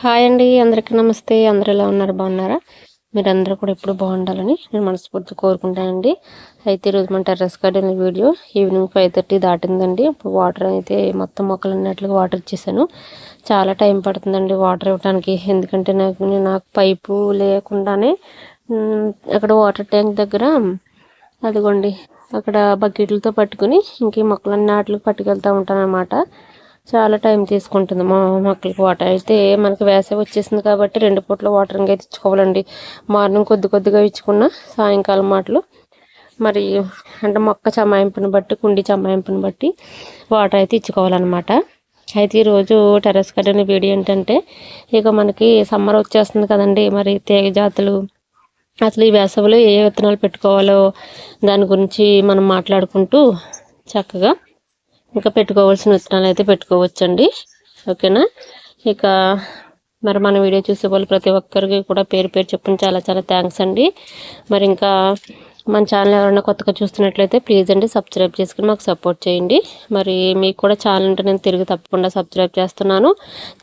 Hi అండి అందరికీ నమస్తే. అందరు ఎలా ఉన్నారు? బాగున్నారా? మీరందరూ కూడా ఎప్పుడు బాగుండాలని నేను మనస్ఫూర్తి కోరుకుంటానండి అయితే ఈరోజు మన terrace garden video evening five thirty దాటిందండి. ఇప్పుడు వాటర్ అయితే మొత్తం మొక్కలు అన్నట్లుగా వాటర్ ఇచ్చేసాను. చాలా టైం పడుతుందండి వాటర్ ఇవ్వడానికి ఎందుకంటే నాకు నాకు పైపు లేకుండానే అక్కడ వాటర్ ట్యాంక్ దగ్గర అదిగోండి అక్కడ బకెట్లతో పట్టుకుని ఇంక మొక్కలన్నీ వాటికి పట్టుకెళ్తూ ఉంటాను అనమాట చాలా టైం తీసుకుంటుంది మా మొక్కలకి వాటర్. అయితే మనకి వేసవి వచ్చేసింది కాబట్టి రెండు పూట్ల వాటరింగ్ అయితే ఇచ్చుకోవాలండి. మార్నింగ్ కొద్ది కొద్దిగా ఇచ్చుకున్న సాయంకాలం మాటలు. మరి అంటే మొక్క చమాయింపుని బట్టి కుండి చమాయింపుని బట్టి వాటర్ అయితే ఇచ్చుకోవాలన్నమాట. అయితే ఈరోజు టెరస్ గార్డెన్ వీడియో ఏంటంటే ఇక మనకి సమ్మర్ వచ్చేస్తుంది కదండి. మరి తీగ జాతులు అసలు ఈ వేసవిలో ఏ విత్తనాలు పెట్టుకోవాలో దాని గురించి మనం మాట్లాడుకుంటూ చక్కగా ఇంకా పెట్టుకోవాల్సిన విత్తనాలు అయితే పెట్టుకోవచ్చండి. ఓకేనా? ఇక మరి మన వీడియో చూసే వాళ్ళు ప్రతి ఒక్కరికి కూడా పేరు పేరు చెప్పిన చాలా చాలా థ్యాంక్స్ అండి. మరి ఇంకా మన ఛానల్ ఎవరైనా కొత్తగా చూస్తున్నట్లయితే ప్లీజ్ అండి సబ్స్క్రైబ్ చేసుకుని మాకు సపోర్ట్ చేయండి. మరి మీకు కూడా ఛానల్ అంటే నేను తిరిగి తప్పకుండా సబ్స్క్రైబ్ చేస్తున్నాను.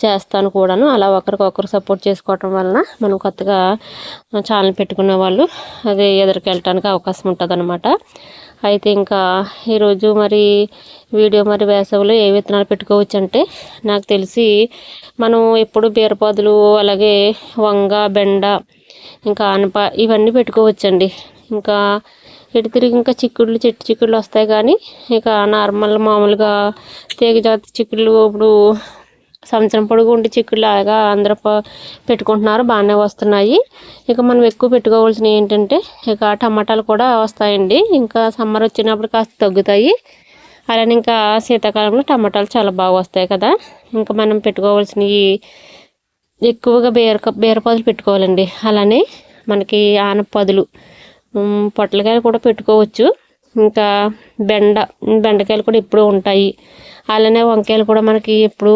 చేస్తాను కూడాను. అలా ఒకరికొకరు సపోర్ట్ చేసుకోవటం వలన మనం కొత్తగా ఛానల్ పెట్టుకునే వాళ్ళు అదే ఎదురుకు వెళ్ళటానికి అవకాశం ఉంటుంది అయితే ఇంకా ఈరోజు మరి వీడియో మరి వేసవిలో ఏ విత్తనాలు పెట్టుకోవచ్చు అంటే నాకు తెలిసి మనం ఎప్పుడు బీరపాదులు అలాగే వంగ బెండ ఇంకా ఆనప ఇవన్నీ పెట్టుకోవచ్చండి. ఇంకా ఇటు తిరిగి ఇంకా చిక్కుళ్ళు చెట్టు చిక్కుళ్ళు వస్తాయి కానీ ఇక నార్మల్ మామూలుగా తీగ జాతి చిక్కుళ్ళు ఇప్పుడు సంవత్సరం పొడుగు ఉండి చిక్కుళ్ళు లాగా అందరూ పెట్టుకుంటున్నారు బాగానే వస్తున్నాయి. ఇక మనం ఎక్కువ పెట్టుకోవాల్సినవి ఏంటంటే ఇక టమాటాలు కూడా వస్తాయండి. ఇంకా సమ్మర్ వచ్చినప్పుడు కాస్త తగ్గుతాయి. అలానే ఇంకా శీతాకాలంలో టమాటాలు చాలా బాగా వస్తాయి కదా. ఇంకా మనం పెట్టుకోవాల్సినవి ఎక్కువగా బీర బీరపాదులు పెట్టుకోవాలండి. అలానే మనకి ఆనపదులు పొట్లకాయలు కూడా పెట్టుకోవచ్చు. ఇంకా బెండ బెండకాయలు కూడా ఎప్పుడూ ఉంటాయి. అలానే వంకాయలు కూడా మనకి ఎప్పుడు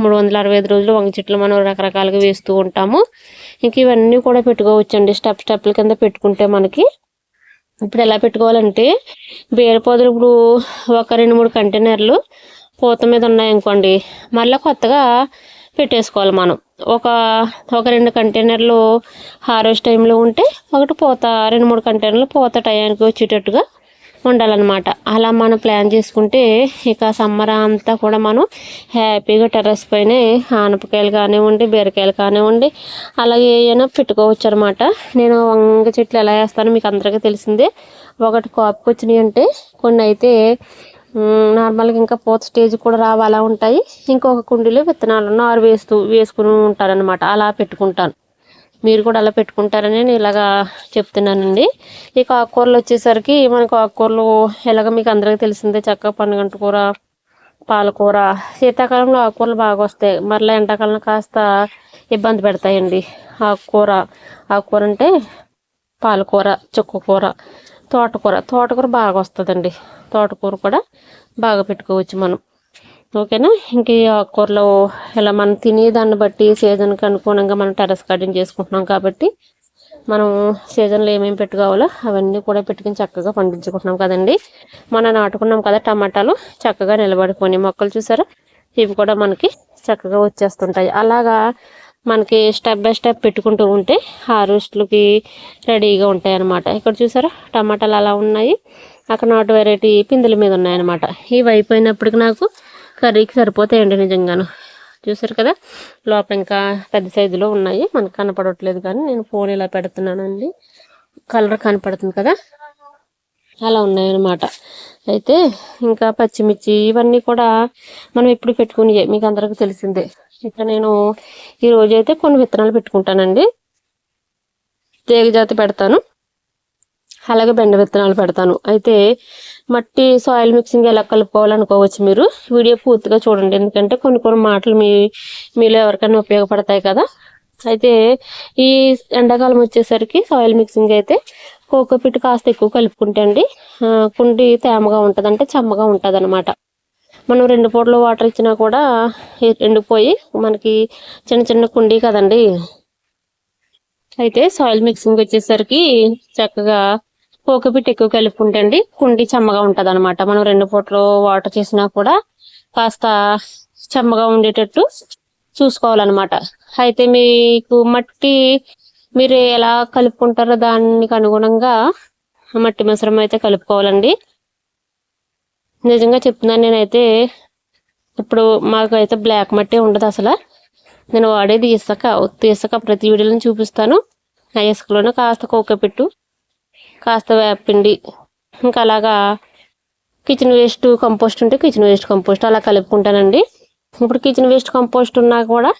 మూడు వందల అరవై ఐదు రోజులు వంక చెట్లు మనం రకరకాలుగా వేస్తూ ఉంటాము. ఇంక ఇవన్నీ కూడా పెట్టుకోవచ్చండి. స్టెప్ స్టెప్ల కింద పెట్టుకుంటే మనకి ఇప్పుడు ఎలా పెట్టుకోవాలంటే బీరపోదలు ఇప్పుడు ఒక రెండు మూడు కంటైనర్లు పూత మీద ఉన్నాయనుకోండి మళ్ళీ కొత్తగా పెట్టేసుకోవాలి మనం. ఒక ఒక రెండు కంటైనర్లు హార్వెస్ట్ టైంలో ఉంటే ఒకటి పూత రెండు మూడు కంటైనర్లు పూత టయానికి వచ్చేటట్టుగా ఉండాలన్నమాట. అలా మనం ప్లాన్ చేసుకుంటే ఇక సమ్మర్ అంతా కూడా మనం హ్యాపీగా టెర్రస్ పైన ఆనపకాయలు కానివ్వండి బీరకాయలు కానివ్వండి అలాగే ఏమైనా పెట్టుకోవచ్చు అనమాట నేను వంగ చెట్లు ఎలా వేస్తానో మీకు అందరికీ తెలిసిందే. ఒకటి కాపుకొచ్చినాయి అంటే కొన్ని అయితే నార్మల్గా ఇంకా పూత స్టేజ్ కూడా రావాలా ఉంటాయి. ఇంకొక కుండీలో విత్తనాలు నారు వేస్తూ వేసుకుని ఉంటారనమాట అలా పెట్టుకుంటాను. మీరు కూడా అలా పెట్టుకుంటారని నేను ఇలాగా చెప్తున్నానండి. ఇక ఆకుకూరలు వచ్చేసరికి మనకు ఆకుకూరలు ఎలాగ మీకు అందరికీ తెలిసిందే చక్కగా పండుగంట కూర పాలకూర. శీతాకాలంలో ఆకుకూరలు బాగా వస్తాయి. మరలా ఎండాకాలం కాస్త ఇబ్బంది పెడతాయండి. ఆకుకూర ఆకుకూర అంటే పాలకూర చుక్కకూర తోటకూర. తోటకూర బాగా వస్తుందండి. తోటకూర కూడా బాగా పెట్టుకోవచ్చు మనం. ఓకేనా? ఇంక ఈ ఆకుకూరలో ఇలా మనం తినేదాన్ని బట్టి సీజన్కి అనుగుణంగా మనం టెరస్ గార్డెన్ చేసుకుంటున్నాం కాబట్టి మనం సీజన్లో ఏమేమి పెట్టుకోవాలో అవన్నీ కూడా పెట్టుకుని చక్కగా పండించుకుంటున్నాం కదండి. మనం నాటుకున్నాం కదా టమాటాలు. చక్కగా నిలబడిపోయినాయి. మొక్కలు చూసారా? ఇవి కూడా మనకి చక్కగా వచ్చేస్తుంటాయి. అలాగా మనకి స్టెప్ బై స్టెప్ పెట్టుకుంటూ ఉంటే హార్వెస్ట్లకి రెడీగా ఉంటాయి అన్నమాట ఇక్కడ చూసారా? టమాటాలు అలా ఉన్నాయి. అక్కడ నాటు వెరైటీ పిందుల మీద ఉన్నాయన్నమాట. ఇవి అయిపోయినప్పటికి నాకు కర్రీకి సరిపోతాయండి నిజంగాను. చూసారు కదా? లోపల ఇంకా పెద్ద సైజులో ఉన్నాయి. మనకు కనపడట్లేదు కానీ నేను ఫోన్ ఇలా పెడుతున్నానండి. కలర్ కనపడుతుంది కదా? అలా ఉన్నాయన్నమాట. అయితే ఇంకా పచ్చిమిర్చి ఇవన్నీ కూడా మనం ఎప్పుడు పెట్టుకుని మీకు అందరికీ తెలిసిందే. ఇక్కడ నేను ఈరోజు అయితే కొన్ని విత్తనాలు పెట్టుకుంటానండి. తీగజాతి పెడతాను. అలాగే బెండ విత్తనాలు పెడతాను. అయితే మట్టి సాయిల్ మిక్సింగ్ ఎలా కలుపుకోవాలనుకోవచ్చు మీరు? వీడియో పూర్తిగా చూడండి. ఎందుకంటే కొన్ని కొన్ని మాటలు మీ మీలో ఎవరికైనా ఉపయోగపడతాయి కదా. అయితే ఈ ఎండాకాలం వచ్చేసరికి సాయిల్ మిక్సింగ్ అయితే కోకోపిట్ కాస్త ఎక్కువ కలుపుకుంటే అండి కుండి తేమగా ఉంటుంది అంటే చెమ్మగా ఉంటుంది అనమాట మనం రెండు పూటలు వాటర్ ఇచ్చినా కూడా ఎండిపోయి మనకి చిన్న చిన్న కుండీ కదండి. అయితే సాయిల్ మిక్సింగ్ వచ్చేసరికి చక్కగా పోకపిట్ ఎక్కువ కలుపుకుంటే అండి కుండీ చెమ్మగా ఉంటుంది అనమాట మనం రెండు పూటలు వాటర్ చేసినా కూడా కాస్త చెమ్మగా ఉండేటట్టు చూసుకోవాలన్నమాట. అయితే మీకు మట్టి మీరు ఎలా కలుపుకుంటారో దానికి అనుగుణంగా మట్టి మిశ్రమం అయితే కలుపుకోవాలండి. నిజంగా చెప్తున్నాను నేనైతే ఇప్పుడు మాకైతే బ్లాక్ మట్టి ఉండదు అసలు. నేను వాడేది ఇసుక ఉత్తి ఇసుక ప్రతి వీడియోలో చూపిస్తాను. ఆ ఇసుకలోనే కాస్త కోకపెట్టు కాస్త వేపిండి ఇంకా అలాగా కిచెన్ వేస్ట్ కంపోస్ట్ ఉంటే కిచెన్ వేస్ట్ కంపోస్ట్ అలా కలుపుకుంటానండి. ఇప్పుడు కిచెన్ వేస్ట్ కంపోస్ట్ ఉన్నా కూడా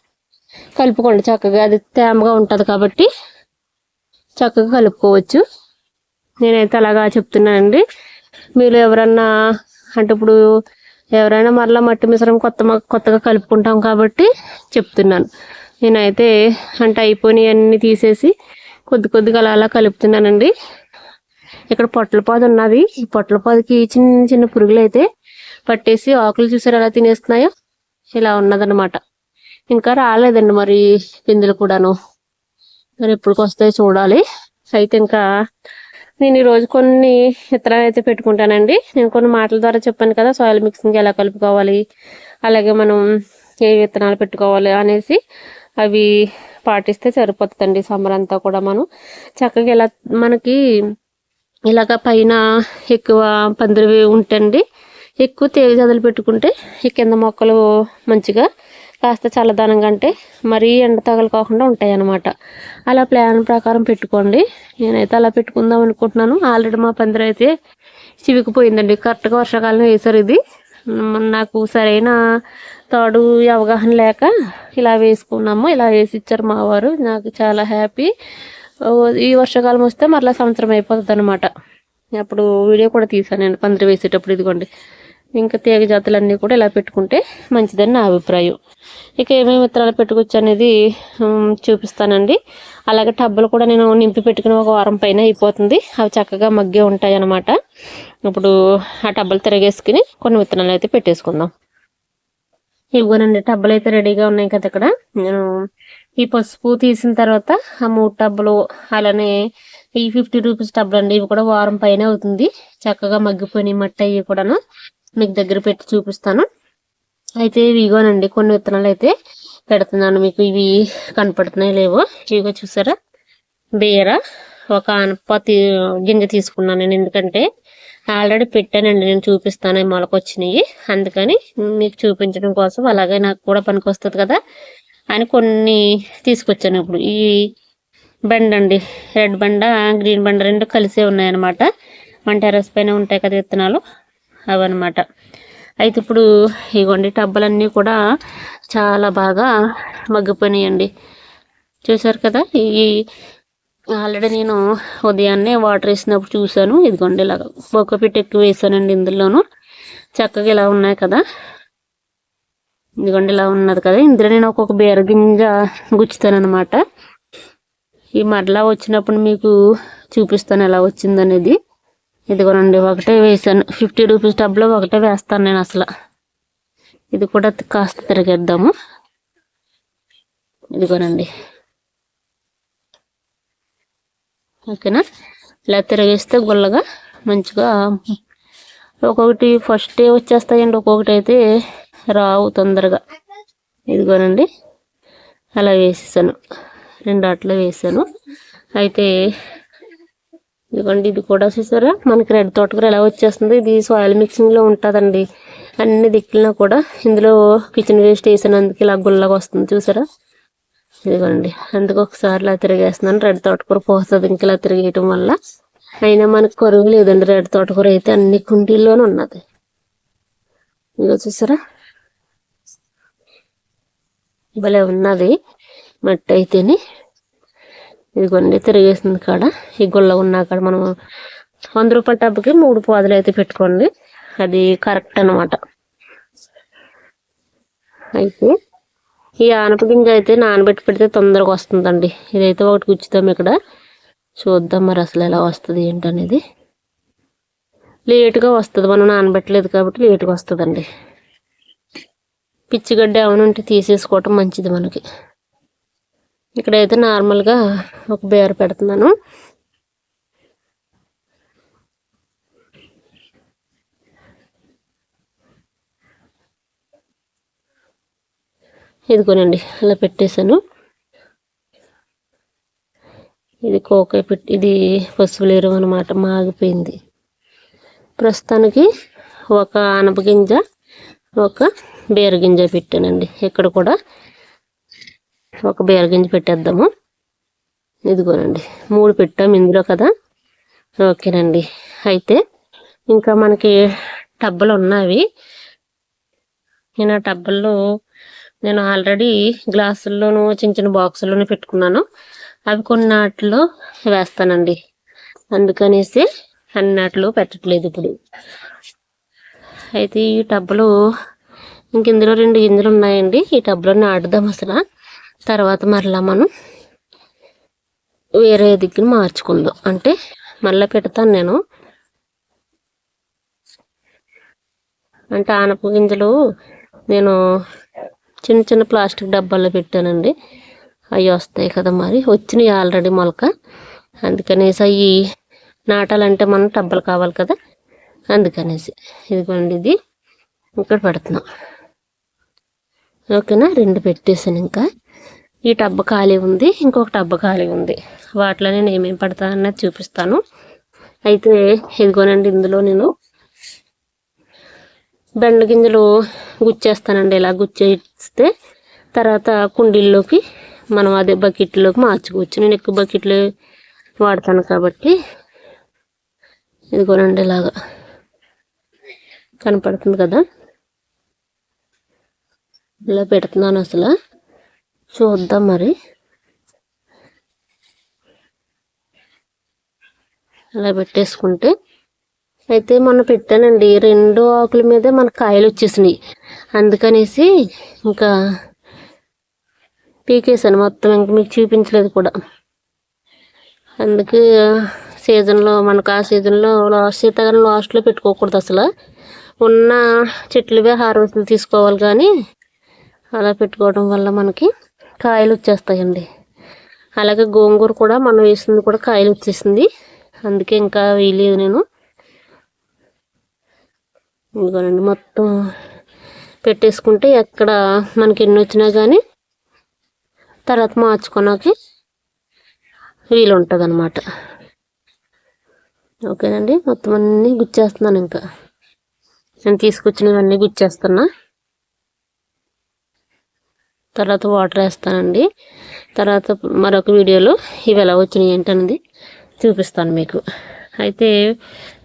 కలుపుకోండి చక్కగా. అది తేమగా ఉంటుంది కాబట్టి చక్కగా కలుపుకోవచ్చు. నేనైతే అలాగా చెప్తున్నానండి. మీరు ఎవరన్నా అంటే ఇప్పుడు ఎవరైనా మరలా మట్టి మిశ్రమం కొత్త కొత్తగా కలుపుకుంటాం కాబట్టి చెప్తున్నాను. నేనైతే అంటే అయిపోయినాయి అన్నీ తీసేసి కొద్ది కొద్దిగా అలా అలా కలుపుతున్నానండి. ఇక్కడ పొట్ల పాదు ఉన్నది. ఈ పొట్ల పాదుకి చిన్న చిన్న పురుగులు అయితే పట్టేసి ఆకులు చూసారు ఎలా తినేస్తున్నాయో? ఇలా ఉన్నదన్నమాట. ఇంకా రాలేదండి మరి పిందులు కూడాను. మరి ఎప్పటికి వస్తాయో చూడాలి. అయితే ఇంకా నేను ఈరోజు కొన్ని విత్తనాలు అయితే పెట్టుకుంటానండి. నేను కొన్ని మాటల ద్వారా చెప్పాను కదా సాయిల్ మిక్సింగ్ ఎలా కలుపుకోవాలి అలాగే మనం ఏ విత్తనాలు పెట్టుకోవాలి అనేసి అవి పాటిస్తే సరిపోతుందండి సమ్మర్ అంతా కూడా మనం. చక్కగా ఇలా మనకి ఇలాగ పైన ఎక్కువ పందిరి ఉంటండి ఎక్కువ తేగ పెట్టుకుంటే ఈ కింద మొక్కలు మంచిగా కాస్త చల్లదనం కంటే మరీ ఎండ తగలకోకుండా ఉంటాయి అన్నమాట అలా ప్లాన్ ప్రకారం పెట్టుకోండి. నేనైతే అలా పెట్టుకుందాం అనుకుంటున్నాను. ఆల్రెడీ మా పందిరి అయితే చివికిపోయిందండి. కరెక్ట్గా వర్షాకాలం వేసారు ఇది. నాకు సరైన తాడు అవగాహన లేక ఇలా వేసుకున్నాము. ఇలా వేసి ఇచ్చారు మా వారు. నాకు చాలా హ్యాపీ. ఈ వర్షాకాలం వస్తే మరలా సంవత్సరం అయిపోతుంది అనమాట అప్పుడు వీడియో కూడా తీసాను నేను పందిరి వేసేటప్పుడు ఇదిగోండి. ఇంకా తీగ జాతులన్నీ కూడా ఇలా పెట్టుకుంటే మంచిదని నా అభిప్రాయం. ఇక ఏమేమి విత్తనాలు పెట్టుకోవచ్చు అనేది చూపిస్తానండి. అలాగే టబ్బులు కూడా నేను నింపి పెట్టుకుని ఒక వారం పైన అయిపోతుంది. అవి చక్కగా మగ్గే ఉంటాయి అన్నమాట ఇప్పుడు ఆ టబ్బులు తిరగేసుకుని కొన్ని విత్తనాలు అయితే పెట్టేసుకుందాం. ఇవ్వనండి టబ్బలు అయితే రెడీగా ఉన్నాయి కదా ఇక్కడ. నేను ఈ పసుపు తీసిన తర్వాత ఆ మూడు టబ్బులు అలానే ఈ ఫిఫ్టీ రూపీస్ టబ్బులు అండి ఇవి కూడా వారం పైన అవుతుంది. చక్కగా మగ్గిపోయినాయి మట్టి అవి కూడాను. మీకు దగ్గర పెట్టి చూపిస్తాను. అయితే ఇవిగోనండి. కొన్ని విత్తనాలు అయితే పెడుతున్నాను. మీకు ఇవి కనపడుతున్నాయి లేవో ఇవిగో చూసారా? బీర ఒక అనప గింజ తీసుకున్నాను నేను. ఎందుకంటే ఆల్రెడీ పెట్టానండి. నేను చూపిస్తాను. మొలకొచ్చినాయి అందుకని మీకు చూపించడం కోసం అలాగే నాకు కూడా పనికి వస్తుంది కదా అని కొన్ని తీసుకొచ్చాను ఇప్పుడు. ఈ బండ అండి రెడ్ బండ గ్రీన్ బండ రెండు కలిసే ఉన్నాయన్నమాట. మన టెరస్ పైన ఉంటాయి కదా విత్తనాలు. అవన్నమాట. అయితే ఇప్పుడు ఇగోండి టబ్బలన్నీ కూడా చాలా బాగా మగ్గిపోయినాయండి. చూసారు కదా? ఈ ఆల్రెడీ నేను ఉదయాన్నే వాటర్ వేసినప్పుడు చూశాను. ఇదిగోండి ఇలాగ ఒక పిట్ ఎక్కువ వేసానండి ఇందులోను. చక్కగా ఇలా ఉన్నాయి కదా? ఇదిగోండి ఇలా ఉన్నది కదా? ఇందులో నేను ఒక్కొక్క బీరగింజ గుచ్చుతాననమాట ఈ మరలా వచ్చినప్పుడు మీకు చూపిస్తాను ఎలా వచ్చిందనేది. ఇదిగోనండి ఒకటే వేసాను. ఫిఫ్టీ రూపీస్ డబ్బులో ఒకటే వేస్తాను నేను అసలు. ఇది కూడా కాస్త తిరిగేద్దాము. ఇదిగోనండి ఓకేనా? ఇలా తిరిగేస్తే గుల్లగా మంచిగా ఒక్కొక్కటి ఫస్ట్ వచ్చేస్తాయండి ఒక్కొక్కటి అయితే రావు తొందరగా. ఇదిగోనండి అలా వేసేసాను. రెండు అట్లా వేసాను. అయితే ఇదిగోండి ఇది కూడా చూసారా? మనకి రెడ్ తోటకూర ఎలా వచ్చేస్తుంది? ఇది సాయిల్ మిక్సింగ్లో ఉంటుందండి. అన్ని దిక్కులను కూడా ఇందులో కిచెన్ వేస్ట్ వేసినందుకు ఇలా గుల్లగా వస్తుంది. చూసారా? ఇదిగోండి అందుకు ఒకసారి ఇలా తిరిగేస్తున్నాను. రెడ్ తోటకూర పోస్తుంది ఇంక ఇలా తిరిగేయటం వల్ల అయినా మనకు కొరువు లేదండి. రెడ్ తోటకూర అయితే అన్ని కుండీల్లోనే ఉన్నది. ఇదిగో చూసారా? భలే ఉన్నది. మట్టి అయితేనే ఇదిగోండి తిరిగేసింది కాడ. ఈ గుళ్ళ ఉన్న కాడ మనం వంద రూపాయల టబ్కి మూడు పాదులు అయితే పెట్టుకోండి. అది కరెక్ట్ అనమాట అయితే ఈ ఆనప గింజ అయితే నానబెట్టి పెడితే తొందరగా వస్తుందండి. ఇదైతే ఒకటి గుచ్చుతాం ఇక్కడ. చూద్దాం మరి అసలు ఎలా వస్తుంది ఏంటనేది. లేటుగా వస్తుంది మనం నానబెట్టలేదు కాబట్టి లేటుగా వస్తుందండి. పిచ్చిగడ్డ ఏమైనా ఉంటే తీసేసుకోవటం మంచిది మనకి. ఇక్కడైతే నార్మల్గా ఒక బేర పెడుతున్నాను. ఇదిగోనండి అలా పెట్టేశాను. ఇది కోకాయ పెట్టి ఇది పసుపు లేరు అనమాట మాగిపోయింది. ప్రస్తుతానికి ఒక అనప గింజ ఒక బీరగింజ పెట్టానండి. ఇక్కడ కూడా ఒక బీరగింజ పెట్టేద్దాము. ఇదిగోనండి మూడు పెట్టాము ఇందులో కదా. ఓకేనండి అయితే ఇంకా మనకి టబ్బలు ఉన్నవి. నేను ఆ టబ్బల్లో నేను ఆల్రెడీ గ్లాసుల్లోనూ చిన్న చిన్న బాక్సుల్లోనూ పెట్టుకున్నాను. అవి కొన్ని నాట్లో వేస్తానండి. అందుకనేసి అన్నాటిలో పెట్టట్లేదు ఇప్పుడు. అయితే ఈ టబ్బలు ఇంక ఇందులో రెండు గింజలు ఉన్నాయండి. ఈ టబ్లో నాటుదాం అసలు. తర్వాత మరలా మనం వేరే దిక్కుని మార్చుకుందాం. అంటే మళ్ళీ పెడతాను నేను. అంటే ఆనప గింజలు నేను చిన్న చిన్న ప్లాస్టిక్ డబ్బాల్లో పెట్టానండి. అవి వస్తాయి కదా మరి. వచ్చినాయి ఆల్రెడీ మొలక. అందుకనేసి అవి నాటాలంటే మనం డబ్బాలు కావాలి కదా. అందుకనేసి ఇదిగోండి ఇది. ఇక్కడ పెడుతున్నాం. ఓకేనా? రెండు పెట్టేసాను ఇంకా ఈ టబ్బ ఖాళీ ఉంది ఇంకొక టబ్బు ఖాళీ ఉంది. వాటిలో నేను ఏమేమి పడతానన్నది చూపిస్తాను. అయితే ఇదిగోనండి ఇందులో నేను బెండ గింజలు గుచ్చేస్తానండి. ఇలా గుచ్చేస్తే తర్వాత కుండీల్లోకి మనం అదే బకెట్లోకి మార్చుకోవచ్చు. నేను ఎక్కువ బకెట్లు వాడతాను కాబట్టి. ఇదిగోనండి ఇలాగా కనపడుతుంది కదా? ఇలా పెడుతున్నాను అసలు. చూద్దాం మరి. అలా పెట్టేసుకుంటే. అయితే మొన్న పెట్టానండి రెండు ఆకుల మీదే మన కాయలు వచ్చేసినాయి. అందుకనేసి ఇంకా పీకేసాను మొత్తం ఇంక మీకు చూపించలేదు కూడా. అందుకే సీజన్లో మనకు ఆ సీజన్లో లాస్ట్ శీతాకాలం లాస్ట్లో పెట్టుకోకూడదు అసలు. ఉన్న చెట్లువే హార్వెస్ట్ తీసుకోవాలి కానీ అలా పెట్టుకోవడం వల్ల మనకి కాయలు వచ్చేస్తాయండి. అలాగే గోంగూర కూడా మనం వేసింది కూడా కాయలు వచ్చేసింది. అందుకే ఇంకా వేయలేదు నేను. ఇదిగోనండి మొత్తం పెట్టేసుకుంటే ఎక్కడ మనకి ఎన్ని వచ్చినా కానీ తర్వాత మార్చుకోనకి వీలు ఉంటుంది అనమాట ఓకేనండి మొత్తం అన్నీ గుచ్చేస్తున్నాను ఇంకా. నేను తీసుకొచ్చినవన్నీ గుచ్చేస్తున్నా. తర్వాత వాటర్ వేస్తానండి. తర్వాత మరొక వీడియోలో ఇవి ఎలా వచ్చినాయి ఏంటనేది చూపిస్తాను మీకు. అయితే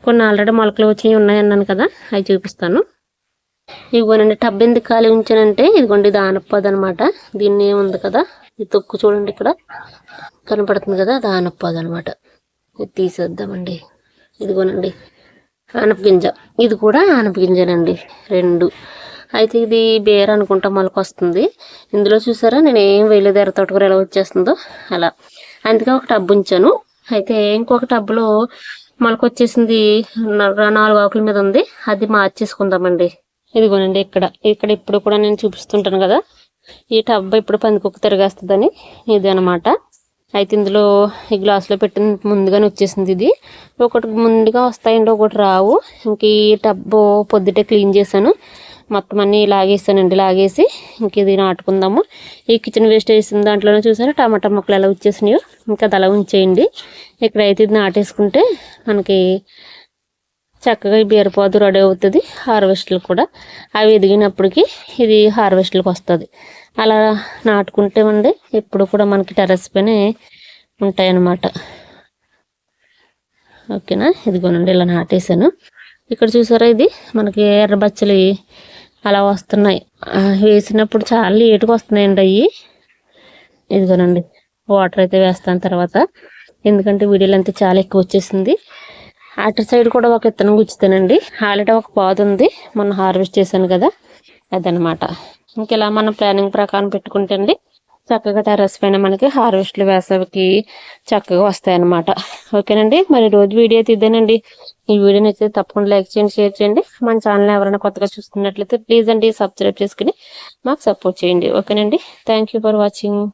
కొన్ని ఆల్రెడీ మొలకలు వచ్చినవి ఉన్నాయి అన్నాను కదా అవి చూపిస్తాను. ఇవ్వనండి టబ్ ఎందుకు ఖాళీ ఉంచానంటే ఇదిగోండి ఇది ఆనప్పది అనమాట దీన్ని ఉంది కదా ఈ తొక్కు చూడండి ఇక్కడ. కనపడుతుంది కదా అది ఆనప్పది అనమాట ఇది తీసేద్దామండి. ఇదిగోనండి ఆనప గింజ. ఇది కూడా ఆనప గింజనండి రెండు. అయితే ఇది బేర్ అనుకుంటా మొలక వస్తుంది. ఇందులో చూసారా? నేను ఏం వేయలేదు ఎర్ర తోటకూర ఎలా వచ్చేస్తుందో. అలా. అందుకే ఒక టబ్ ఉంచాను. అయితే ఇంకొక టబ్లో మొలకొచ్చేసింది నాలుగు ఆకుల మీద ఉంది. అది మార్చేసుకుందామండి. ఇదిగోనండి ఇక్కడ. ఇక్కడ ఇప్పుడు కూడా నేను చూపిస్తుంటాను కదా. ఈ టబ్ ఇప్పుడు పందికొక్కు తిరగేస్తుందని. ఇది అనమాట అయితే ఇందులో ఈ గ్లాసులో పెట్టిన ముందుగానే వచ్చేసింది ఇది. ఒకటి ముందుగా వస్తాయండి ఒకటి రావు. ఇంక ఈ టబ్బు పొద్దుటే క్లీన్ చేశాను. మొత్తం అన్నీ లాగేసానండి లాగేసి ఇంక ఇది నాటుకుందాము. ఈ కిచెన్ వేస్ట్ వేసిన దాంట్లోనే చూసారా టమాటా మొక్కలు ఎలా వచ్చేసినాయో? ఇంకా అది అలా ఉంచేయండి. ఇక్కడైతే ఇది నాటేసుకుంటే మనకి చక్కగా బీరపాదు రెడీ అవుతుంది హార్వెస్ట్లు కూడా. అవి ఎదిగినప్పటికీ ఇది హార్వెస్ట్లకు వస్తుంది. అలా నాటుకుంటే అండి ఎప్పుడు కూడా మనకి టెరస్ పైన ఉంటాయి అన్నమాట ఓకేనా? ఇదిగోనండి ఇలా నాటేశాను. ఇక్కడ చూసారా ఇది? మనకి ఎర్రబచ్చలి అలా వస్తున్నాయి. వేసినప్పుడు చాలా లేటుగా వస్తున్నాయండి అవి ఇదిగోనండి వాటర్ అయితే వేస్తాను తర్వాత. ఎందుకంటే వీడియోలు అంతా చాలా ఎక్కువ వచ్చేసింది. అటు సైడ్ కూడా ఒక ఇత్తనం గుచ్చుతానండి. ఆల్రెడీ ఒక పాదు ఉంది. మొన్న హార్వెస్ట్ చేశాను కదా అదనమాట. ఇంకెలా మనం ప్లానింగ్ ప్రకారం పెట్టుకుంటే అండి చక్కగా టెరస్ పైన మనకి హార్వెస్ట్లు వేసవికి చక్కగా వస్తాయన్నమాట. ఓకేనండి? మరి రోజు వీడియో తీద్దానండి ఈ వీడియో నచ్చితే తప్పకుండా లైక్ చేయండి షేర్ చేయండి. మన ఛానల్ ఎవరైనా కొత్తగా చూస్తున్నట్లయితే ప్లీజ్ అండి సబ్స్క్రైబ్ చేసుకుని మాకు సపోర్ట్ చేయండి. ఓకేనండి? Thank for watching.